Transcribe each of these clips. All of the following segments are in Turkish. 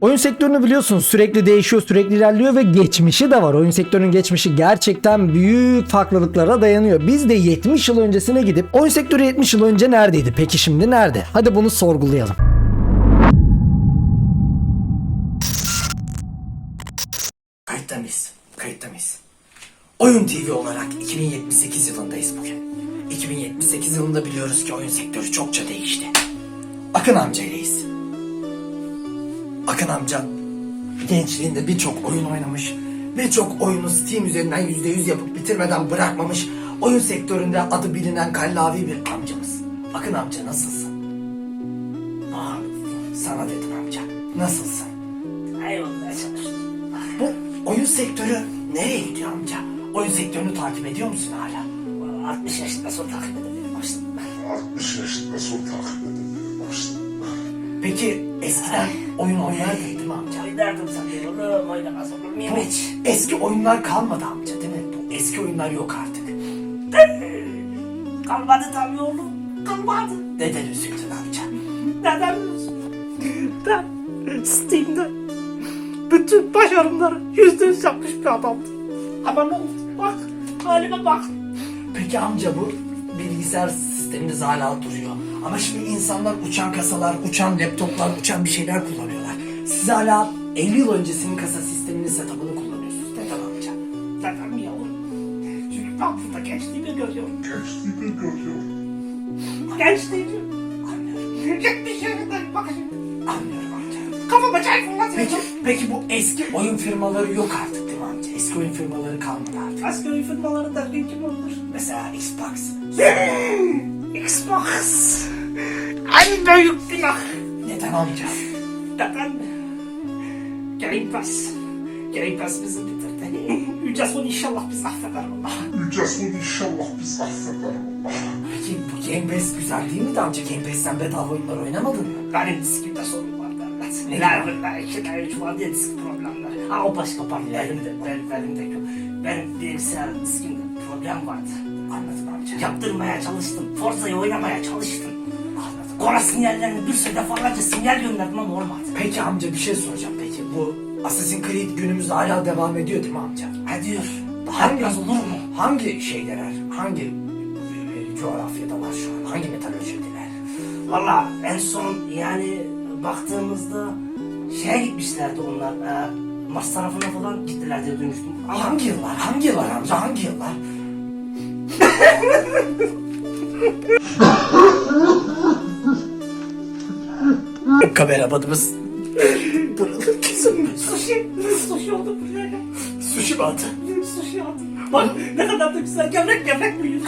Oyun sektörünü biliyorsunuz sürekli değişiyor, sürekli ilerliyor ve geçmişi de var. Oyun sektörünün geçmişi gerçekten büyük farklılıklara dayanıyor. Biz de 70 yıl öncesine gidip oyun sektörü 70 yıl önce neredeydi? Peki şimdi nerede? Hadi bunu sorgulayalım. Kayıtta mıyız? Kayıtta mıyız? Oyun TV olarak 2078 yılındayız bugün. 2078 yılında biliyoruz ki oyun sektörü çokça değişti. Akın amcaylayız. Akın amca gençliğinde birçok oyun oynamış. Birçok oyunu Steam üzerinden %100 yapıp bitirmeden bırakmamış. Oyun sektöründe adı bilinen kallavi bir amcamız. Akın amca nasılsın? Aa, sana dedim amca. Nasılsın? Eyvallah çalıştım. Bu oyun sektörü nereye gidiyor amca? Oyun sektörünü takip ediyor musun hala? 60 yaşında sonra takip başladım ben. 60 yaşında son takip başladım. Peki eskiden oyun oynardın değil mi amca? Oynardım sanki oğlum oynamaz olur muyum Bu hiç? eski oyunlar kalmadı amca değil mi? Bu eski oyunlar yok artık. Kalmadı tabii oğlum. Kalmadı. Neden üzüldün amca? Neden? Ben Steam'de bütün başarımları yüzde yüz yapmış bir adamdım. Ama ne oldu? Bak halime bak. Peki amca bu bilgisayar sistemimiz hala duruyor. Ama şimdi insanlar uçan kasalar, uçan laptoplar, uçan bir şeyler kullanıyorlar. Siz hala 50 yıl öncesinin kasa sisteminin setup'ını kullanıyorsunuz. Neden amca? Neden mi yavrum? Çünkü burada gençliğimi görüyorum. Gençliğimi görüyorum. Gençliğimi. Anlıyorum. 70 yaşındayım bak şimdi. Anlıyorum amca. Kafama çay fırlatıyor. Peki, peki bu eski oyun firmaları yok artık değil mi amca? Eski oyun firmaları kalmadı artık. Asgari firmaları derken kim olur? Mesela Xbox. Xbox. En büyük günah. Neden amca? Neden. Game Pass bizi bitirdi. Yüce son inşallah bizi affeder Allah. Yüce son inşallah biz affeder Allah. Peki bu Pass güzel değil miydi amca? Pass'ten bedava oyunlar oynamadın mı? Benim diskimde sorun var devlet. Ne Neler var? İki tane üç var diye disk problemler. Ha o başka part. Benim de, benim, benim de. Benim bilgisayarın diskimde problem vardı. Anladım amca. Yaptırmaya çalıştım. Forza'yı oynamaya çalıştım. Kora sinyallerini bir sürü defalarca sinyal gönderdim ama olmadı. Peki amca bir şey soracağım peki. Bu Assassin's Creed günümüzde hala devam ediyor değil mi amca? Ediyor. Daha Hangi, biraz olur mu? Hangi şeyler, hangi e, coğrafyada var şu an? Hangi metalolojideler? Valla en son yani baktığımızda şeye gitmişlerdi onlar. E, Mars tarafına falan gittiler diye duymuştum. Ama Hangi yıllar? Hangi yıllar amca? Hangi yıllar? Kamera badımız. sushi, sushi oldu buraya. Sushi batı. Sushi oldu. Bak ne kadar da güzel gevrek gevrek büyüyor.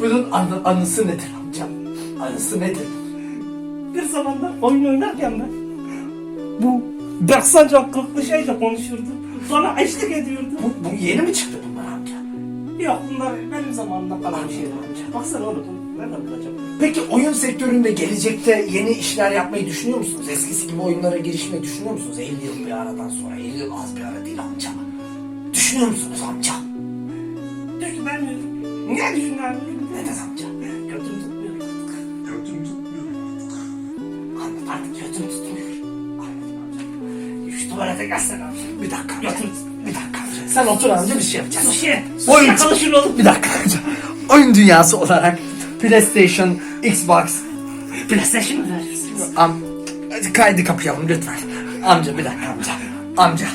Bunun anı, anısı nedir amcam? Anısı nedir? Bir zamanlar oyun oynarken ben bu Berksancan kılıklı şeyle konuşurdu. Bana eşlik ediyordu. Bu, bu yeni mi çıktı bunlar amca? Yok bunlar benim zamanımda kalan şeyler amca. Baksana oğlum nereden bulacağım? Peki oyun sektöründe gelecekte yeni işler yapmayı düşünüyor musunuz? Eskisi gibi oyunlara girişmeyi düşünüyor musunuz? 50 yıl bir aradan sonra. 50 yıl az bir ara değil amca. Düşünüyor musunuz amca? Düşünemiyorum. Niye düşünemiyorum? Neden amca? Götüm tutmuyor artık. Götüm tutmuyor artık. Anladım. Artık götüm tutmuyor. Anladım amca. Şu tuvalete gelsene amca. Bir dakika amca. Götüm Bir dakika amca. Sen otur amca bir şey yapacağız. Sushi. Oyun Sushi çalışır oğlum. Bir dakika amca. Oyun dünyası olarak PlayStation, Xbox, PlayStation mı veriyorsunuz? am kaydı kapayalım lütfen. Amca bir dakika amca. Amca.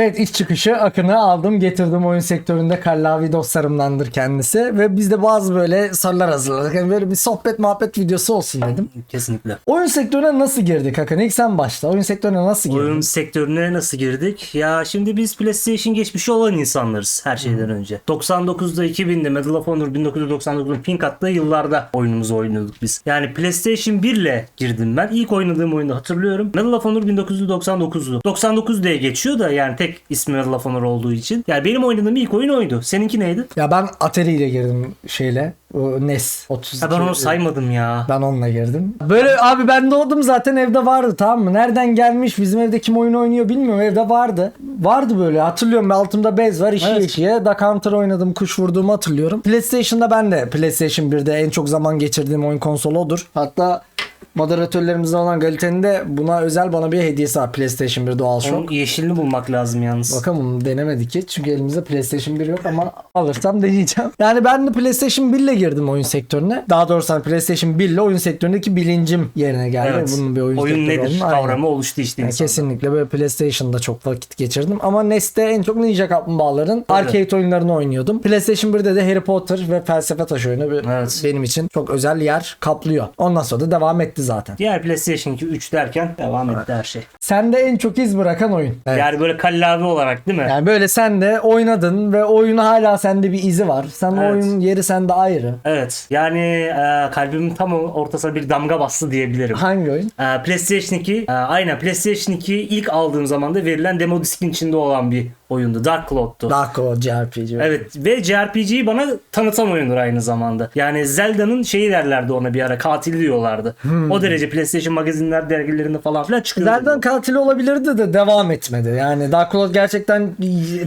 Evet iş çıkışı Akın'ı aldım getirdim oyun sektöründe kallavi dostlarımdandır kendisi ve biz de bazı böyle sorular hazırladık. Yani böyle bir sohbet muhabbet videosu olsun dedim. Kesinlikle. Oyun sektörüne nasıl girdik Akın? İlk sen başla. Oyun sektörüne nasıl girdin? Oyun sektörüne nasıl girdik? Ya şimdi biz PlayStation geçmişi olan insanlarız her şeyden önce. 99'da 2000'de Medal of Honor 1999'un pink attığı yıllarda oyunumuzu oynuyorduk biz. Yani PlayStation 1 ile girdim ben. İlk oynadığım oyunu hatırlıyorum. Medal of Honor 1999'du. 99 diye geçiyor da yani tek ismi Medal of Honor olduğu için. Yani benim oynadığım ilk oyun oydu. Seninki neydi? Ya ben Atari ile girdim şeyle. O NES 32. Ha ben onu saymadım ya. Ben onunla girdim. Böyle abi ben doğdum zaten evde vardı tamam mı? Nereden gelmiş bizim evde kim oyun oynuyor bilmiyorum evde vardı. Vardı böyle hatırlıyorum altımda bez var işiye Evet. işiye. Da Counter oynadım kuş vurduğumu hatırlıyorum. PlayStation'da ben de PlayStation 1'de en çok zaman geçirdiğim oyun konsolu odur. Hatta moderatörlerimizden olan Galite'nin de buna özel bana bir hediyesi var. PlayStation 1 DualShock. Onun yeşilini bulmak lazım yalnız. Bakalım bunu denemedik hiç. Çünkü elimizde PlayStation 1 yok ama alırsam deneyeceğim. Yani ben de PlayStation 1 ile girdim oyun sektörüne. Daha doğrusu hani PlayStation 1 ile oyun sektöründeki bilincim yerine geldi. Evet. Bunun bir oyun, Oyun nedir. Aynen. kavramı oluştu işte Yani insanda. kesinlikle böyle PlayStation'da çok vakit geçirdim. Ama NES'te en çok Ninja Kaplumbağaların arcade oyunlarını oynuyordum. PlayStation 1'de de Harry Potter ve Felsefe Taşı oyunu Evet. benim için çok özel yer kaplıyor. Ondan sonra da devam etti zaten. Diğer PlayStation 2 3 derken devam etti her şey. Sende en çok iz bırakan oyun. Evet. Yani böyle kallavi olarak değil mi? Yani böyle sen de oynadın ve oyunu hala sende bir izi var. Sen o Evet. oyunun yeri sende ayrı. Evet. Yani e, kalbimin tam ortasına bir damga bastı diyebilirim. Hangi oyun? E, PlayStation 2 e, aynen PlayStation 2 ilk aldığım zaman da verilen demo diskin içinde olan bir oyundu. Dark Cloud'tu. Dark Cloud JRPG. Evet ve JRPG'yi bana tanıtan oyundur aynı zamanda. Yani Zelda'nın şeyi derlerdi ona bir ara katili diyorlardı. O derece PlayStation magazinler dergilerinde falan filan çıkıyordu. Nereden katili olabilirdi de devam etmedi. Yani Dark Cloud gerçekten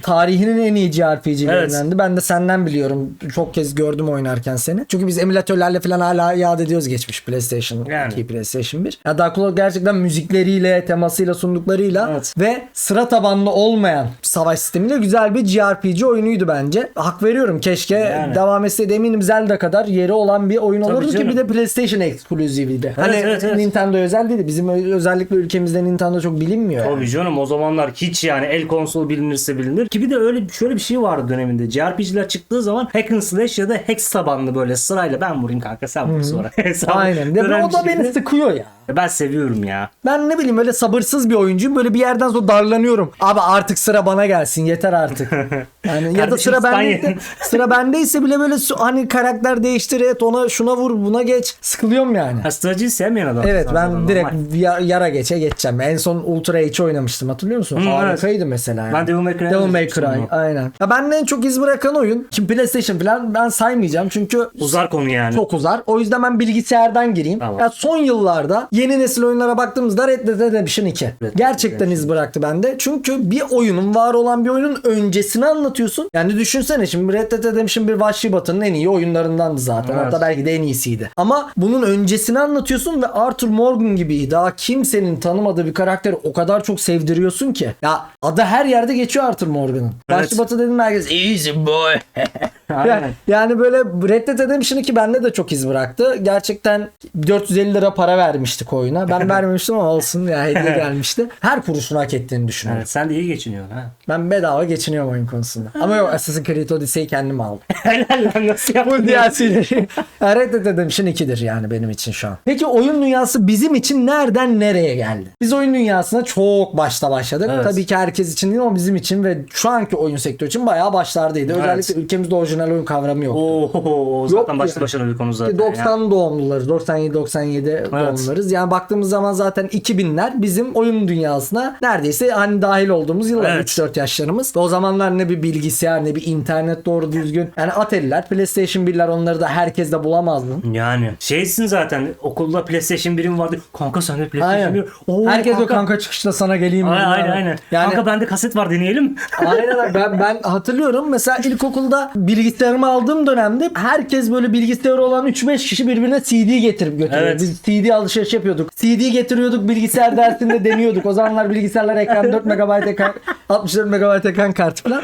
tarihinin en iyi JRPG'lerindendi. Ben de senden biliyorum. Çok kez gördüm oynarken seni. Çünkü biz emülatörlerle falan hala yad ediyoruz geçmiş PlayStation Yani. 2, PlayStation 1. Ya Dark Cloud gerçekten müzikleriyle, temasıyla, sunduklarıyla Evet. ve sıra tabanlı olmayan savaş sistemiyle güzel bir JRPG oyunuydu bence. Hak veriyorum. Keşke Yani. devam etseydi. Eminim Zelda kadar yeri olan bir oyun Tabii olurdu ki canım. bir de PlayStation ekskluziviydi. hani evet, evet. Nintendo özel değildi. Bizim özellikle ülkemizde Nintendo çok bilinmiyor. yani. Tabii canım o zamanlar hiç yani el konsol bilinirse bilinir. Ki bir de öyle şöyle bir şey vardı döneminde. JRPG'ler çıktığı zaman hack and slash ya da hex tabanlı böyle sırayla ben vurayım kanka sen vur sonra. Aynen. De, dönen o da beni sıkıyor ya. Ben seviyorum ya. Ben ne bileyim öyle sabırsız bir oyuncuyum. Böyle bir yerden sonra darlanıyorum. Abi artık sıra bana gelsin. Yeter artık. Yani ya da sıra ye. sıra bendeyse bile böyle hani karakter değiştir et ona şuna vur buna geç. Sıkılıyorum yani. Ha, stratejisi sevmeyen adam. Evet ben Normal. direkt ya- yara geçe geçeceğim. En son Ultra H oynamıştım hatırlıyor musun? Hı, Harikaydı mesela. Yani. Ben Devil May Cry'ı Devil May Cry aynen. Ya benden en çok iz bırakan oyun. Şimdi PlayStation falan ben saymayacağım çünkü Uzar konu yani. çok uzar. O yüzden ben bilgisayardan gireyim. Tamam. Ya son yıllarda yeni nesil oyunlara baktığımızda Red Dead Redemption 2. Dead Gerçekten iz bıraktı bende. Çünkü bir oyunun var olan bir oyunun öncesini anlatıyorsun. Yani düşünsene şimdi Red Dead Redemption 1 Vahşi Batı'nın en iyi oyunlarındandı zaten. Evet. Hatta belki de en iyisiydi. Ama bunun öncesini anlatıyorsun ve Arthur Morgan gibi daha kimsenin tanımadığı bir karakteri o kadar çok sevdiriyorsun ki. Ya adı her yerde geçiyor Arthur Morgan'ın. Evet. Vahşi Batı dedim herkes easy boy. Aynen. Yani, böyle Red Dead Redemption 2 bende de çok iz bıraktı. Gerçekten 450 lira para vermiştik oyuna. Ben vermemiştim ama olsun ya hediye gelmişti. Her kuruşunu hak ettiğini düşünüyorum. Evet, sen de iyi geçiniyorsun ha. Ben bedava geçiniyorum oyun konusunda. Ama yok Assassin's Creed Odyssey'i kendim aldım. Helal lan nasıl Bu yaptın? DLC'leri. Ya Red Dead Redemption 2'dir yani benim için şu an. Peki oyun dünyası bizim için nereden nereye geldi? Biz oyun dünyasına çok başta başladık. Evet. Tabii ki herkes için değil ama bizim için ve şu anki oyun sektörü için bayağı başlardaydı. Evet. Özellikle ülkemizde orijinal oyun kavramı yok. Oo, zaten Yok başlı başına bir konu zaten. 90 doğumlularız. 97-97 doğumlularız. Yani baktığımız zaman zaten 2000'ler bizim oyun dünyasına neredeyse hani dahil olduğumuz yıllar. Evet. 3-4 yaşlarımız. Ve o zamanlar ne bir bilgisayar ne bir internet doğru düzgün. Yani Atari'ler, PlayStation 1'ler onları da herkes de bulamazdın. Ya. Yani şeysin zaten okulda PlayStation 1'im vardı. Kanka sende PlayStation Aynen. 1. Oo, herkes de kanka çıkışta sana geleyim. Aynen aynen. aynen. Yani Kanka bende kaset var deneyelim. Aynen ben, ben hatırlıyorum mesela ilkokulda bilgisayarımı aldığım dönemde herkes böyle bilgisayarı olan 3-5 kişi birbirine CD getirip götürüyor. Evet. Biz CD alışveriş yapıyorduk. CD getiriyorduk bilgisayar dersinde deniyorduk. O zamanlar bilgisayarlar ekran 4 MB ekran 64 MB ekran kartı falan.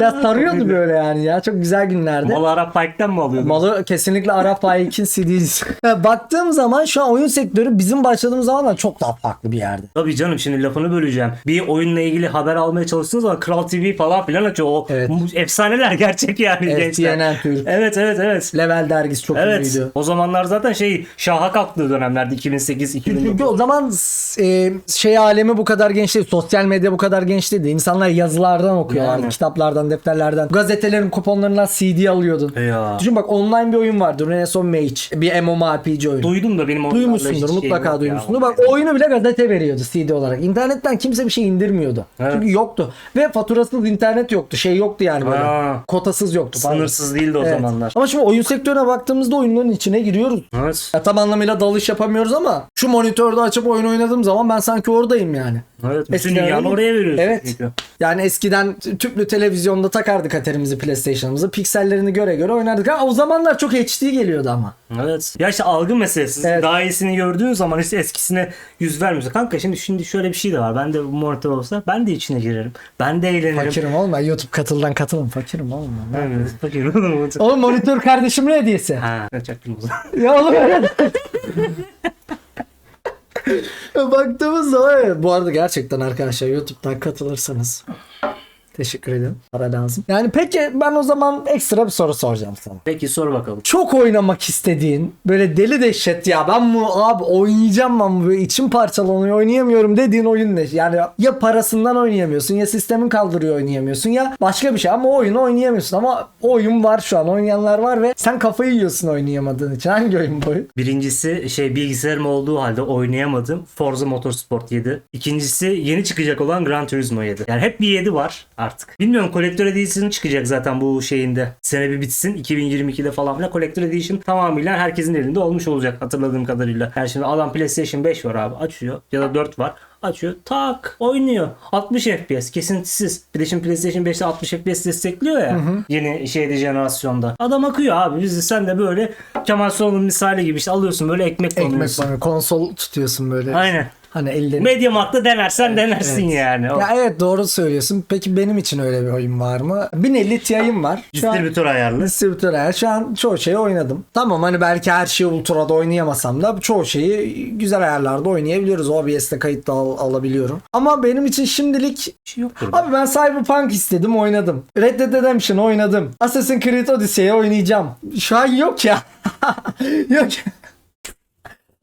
Ya sarıyordu böyle yani ya. Çok güzel günlerdi. Mal Arap Pike'den mi alıyordun? Malı kesinlikle Arap Faik'in CD'si. Baktığım zaman şu an oyun sektörü bizim başladığımız zamandan çok daha farklı bir yerde. Tabii canım şimdi lafını böleceğim. Bir oyunla ilgili haber almaya çalıştığınız zaman Kral TV falan filan açıyor. O Evet. efsaneler gerçek yani Evet, gençler. CNN Türk. Evet evet evet. Level dergisi çok Evet. ünlüydü. O zamanlar zaten şey şaha kalktığı dönemlerde 2008 Çünkü 2009. o zaman e, şey alemi bu kadar genç değil. Sosyal medya bu kadar genç değildi. İnsanlar yazılardan okuyorlardı. Yani. Kitaplardan, defterlerden. Gazetelerin kuponlarından CD alıyordun. Ya. Düşün bak online bir oyun vardı. Renaissance Mage. Bir MMORPG oyunu. Duydum da benim hiç Duymuşsundur mutlaka ya. duymuşsundur. Bak o oyunu bile gazete veriyordu CD olarak. İnternetten kimse bir şey indirmiyordu. Evet. Çünkü yoktu. Ve faturasız internet yoktu. Şey yoktu yani böyle. Ha. Kotasız yoktu. Sınırsız değildi o Evet. zamanlar. Ama şimdi oyun sektörüne baktığımızda oyunların içine giriyoruz. Evet. Ya tam anlamıyla dalış yapamıyoruz ama şu monitörde açıp oyun oynadığım zaman ben sanki oradayım yani. Evet. Bütün Eskiden dünyanı öyle. oraya veriyorsun. Evet. çünkü. Yani eskiden tüplü televizyonda takardık katerimizi PlayStation'ımızı. Piksellerini göre göre oynardık. Ha, o zamanlar çok HD geliyordu ama. Evet. Ya işte algı meselesi. Evet. Daha iyisini gördüğün zaman işte eskisine yüz vermiyorsun. Kanka şimdi şimdi şöyle bir şey de var. Ben de bu monitör olsa ben de içine girerim. Ben de eğlenirim. Fakirim olma. YouTube katıldan katılın. Fakirim olma. Evet, fakir oğlum. Oğlum monitör kardeşimin hediyesi. Ha, çaktım o zaman. ya oğlum öyle. Baktığımız zaman. Bu arada gerçekten arkadaşlar YouTube'dan katılırsanız teşekkür ederim. Para lazım. Yani peki ben o zaman ekstra bir soru soracağım sana. Peki sor bakalım. Çok oynamak istediğin böyle deli dehşet ya ben bu abi oynayacağım ben bu içim parçalanıyor oynayamıyorum dediğin oyun ne? Yani ya parasından oynayamıyorsun ya sistemin kaldırıyor oynayamıyorsun ya başka bir şey ama o oyunu oynayamıyorsun ama oyun var şu an oynayanlar var ve sen kafayı yiyorsun oynayamadığın için. Hangi oyun bu? Birincisi şey bilgisayarım olduğu halde oynayamadım. Forza Motorsport 7. İkincisi yeni çıkacak olan Gran Turismo 7. Yani hep bir 7 var artık. Bilmiyorum Collector Edition çıkacak zaten bu şeyinde. Sene bir bitsin 2022'de falan filan. Collector Edition tamamıyla herkesin elinde olmuş olacak hatırladığım kadarıyla. Yani şimdi adam PlayStation 5 var abi açıyor ya da 4 var. Açıyor tak oynuyor. 60 FPS kesintisiz. Bir de şimdi PlayStation 5'te 60 FPS destekliyor ya. Yeni şeyde jenerasyonda. Adam akıyor abi. Biz de sen de böyle Kemal Sunal'ın misali gibi işte alıyorsun böyle ekmek Ekmek banıyorsun. bana konsol tutuyorsun böyle. Aynen. Hani ellerini. Mediamarkt'ta denersen denersin evet. yani. Ya evet doğru söylüyorsun. Peki benim için öyle bir oyun var mı? 1050 Ti'm var. Şu an distribütör ayarlı. distribütör ayar. Şu an çoğu şeyi oynadım. Tamam hani belki her şeyi Ultra'da oynayamasam da çoğu şeyi güzel ayarlarda oynayabiliyoruz. OBS'te kayıt al- alabiliyorum. Ama benim için şimdilik şey yoktur. Abi ben Cyberpunk istedim oynadım. Red Dead Redemption oynadım. Assassin's Creed Odyssey'i oynayacağım. Şu an yok ya. yok.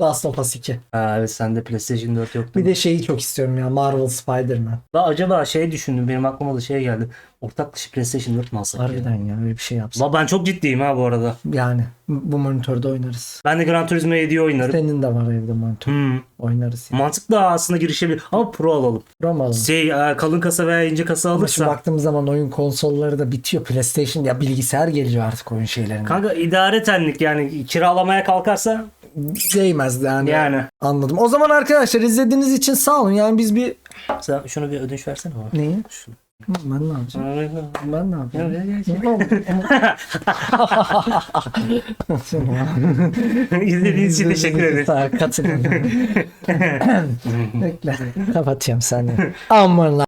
Last of Us 2. Ha, evet sende PlayStation 4 yoktu. Bir de şeyi çok istiyorum ya Marvel Spider-Man. Ben acaba şey düşündüm benim aklıma da şey geldi. Ortak dışı PlayStation 4 mu alsak? ya? Harbiden ya öyle bir şey yapsam. La ben çok ciddiyim ha bu arada. Yani bu monitörde oynarız. Ben de Gran Turismo 7'yi oynarım. Senin de var evde monitör. Hmm. Oynarız ya. Mantıklı aslında girişebilir. Ama Pro alalım. Rom alalım. Şey e, kalın kasa veya ince kasa Ama şu alırsa. baktığımız zaman oyun konsolları da bitiyor. PlayStation ya bilgisayar geliyor artık oyun şeylerine. Kanka idare tenlik yani kiralamaya kalkarsa Değmez yani. yani. Anladım. O zaman arkadaşlar izlediğiniz için sağ olun. Yani biz bir Sen şunu bir ödünç versene bana. neyi? Şunu. Ben ne yapacağım? Ben ne yapacağım? İzlediğiniz için teşekkür ederim. Katılın. Bekle. Kapatacağım seni. Aman lan.